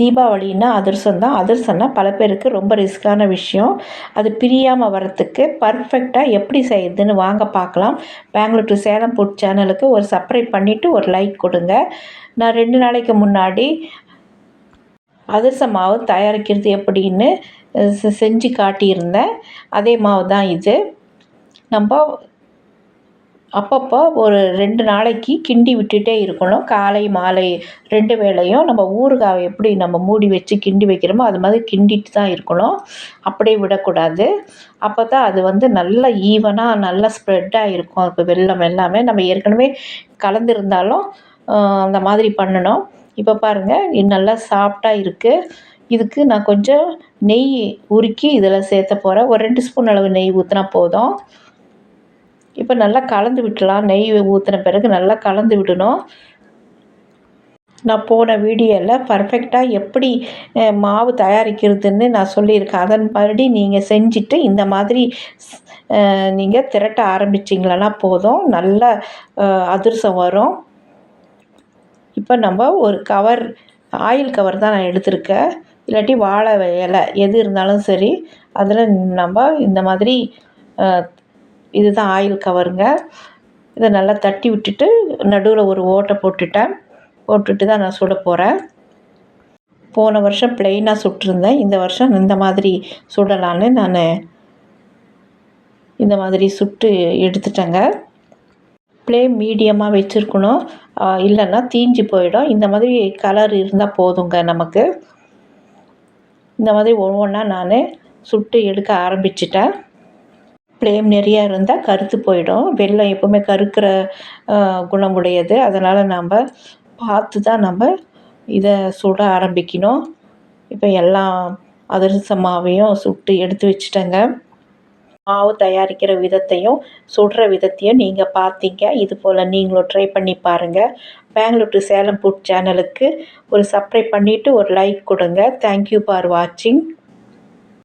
தீபாவளின்னா அதிரசம் தான். அதிரசம்னா பல பேருக்கு ரொம்ப ரிஸ்க்கான விஷயம். அது பிரியாமல் வரத்துக்கு பர்ஃபெக்டாக எப்படி செய்யுதுன்னு வாங்க பார்க்கலாம். பெங்களூர் டு சேலம் ஃபுட் சேனலுக்கு ஒரு சப்ஸ்கிரைப் பண்ணிவிட்டு ஒரு லைக் கொடுங்க. நான் ரெண்டு நாளைக்கு முன்னாடி அதிரச மாவு தயாரிக்கிறது எப்படின்னு செஞ்சு காட்டியிருந்தேன். அதே மாவு தான் இது. நம்ம அப்பப்போ ஒரு ரெண்டு நாளைக்கு கிண்டி விட்டுட்டே இருக்கணும். காலை மாலை ரெண்டு வேளையும் நம்ம ஊறுகாவை எப்படி நம்ம மூடி வச்சு கிண்டி வைக்கிறோமோ அது மாதிரி கிண்டிட்டு தான் இருக்கணும். அப்படியே விடக்கூடாது. அப்போ தான் அது வந்து நல்லா ஈவனாக நல்லா ஸ்ப்ரெட்டாக இருக்கும். இப்போ வெள்ளம் எல்லாமே நம்ம ஏற்கனவே கலந்துருந்தாலும் அந்த மாதிரி பண்ணணும். இப்போ பாருங்கள் நல்லா சாஃப்டாக இருக்குது இதுக்கு நான் கொஞ்சம் நெய் உருக்கி இதில் சேர்த்த போகிறேன் ஒரு ரெண்டு ஸ்பூன் அளவு நெய் ஊற்றினா போதும். இப்போ நல்லா கலந்து விட்டலாம். நெய் ஊற்றின பிறகு நல்லா கலந்து விடணும். நான் போன வீடியோவில் பர்ஃபெக்டாக எப்படி மாவு தயாரிக்கிறதுன்னு நான் சொல்லியிருக்கேன். அதன் மறுபடி நீங்கள் செஞ்சுட்டு இந்த மாதிரி நீங்கள் திரட்ட ஆரம்பிச்சிங்களன்னா போதும். நல்ல அதிர்சம் வரும். இப்போ நம்ம ஒரு கவர் ஆயில் கவர் தான் நான் எடுத்திருக்கேன். இல்லாட்டி வாழை இலை எது இருந்தாலும் சரி அதில் நம்ம இந்த மாதிரி இதுதான் ஆயில் கவருங்க. இதை நல்லா தட்டி விட்டுட்டு நடுவில் ஒரு ஓட்டை போட்டுட்டேன். போட்டுட்டு தான் நான் சுட போகிறேன் போன வருஷம் பிளெயினாக சுட்டிருந்தேன். இந்த வருஷம் இந்த மாதிரி சுடலான்னு நான் இந்த மாதிரி சுட்டு எடுத்துட்டேங்க. ஃப்ளேம் மீடியமாக வச்சுருக்கணும். இல்லைன்னா தீஞ்சு போயிடும். இந்த மாதிரி கலர் இருந்தால் போதுங்க நமக்கு. இந்த மாதிரி ஒவ்வொன்றா நான் சுட்டு எடுக்க ஆரம்பிச்சிட்டேன். ஃப்ளேம் நிறையா இருந்தால் கருத்து போயிடும். வெள்ளம் எப்போவுமே கருக்கிற குணம் குணமுடையது. அதனால் நாம் பார்த்து தான் நம்ம இதை சுட ஆரம்பிக்கணும். இப்போ எல்லாம் அதிரச மாவையும் சுட்டு எடுத்து வச்சுட்டேங்க. மாவு தயாரிக்கிற விதத்தையும் சுடுற விதத்தையும் நீங்கள் பார்த்தீங்க. இது போல் நீங்களும் ட்ரை பண்ணி பாருங்கள் பெங்களூர் டு சேலம் ஃபுட் சேனலுக்கு ஒரு சப்ஸ்கிரைப் பண்ணிவிட்டு ஒரு லைக் கொடுங்க. தேங்க்யூ ஃபார் வாட்சிங்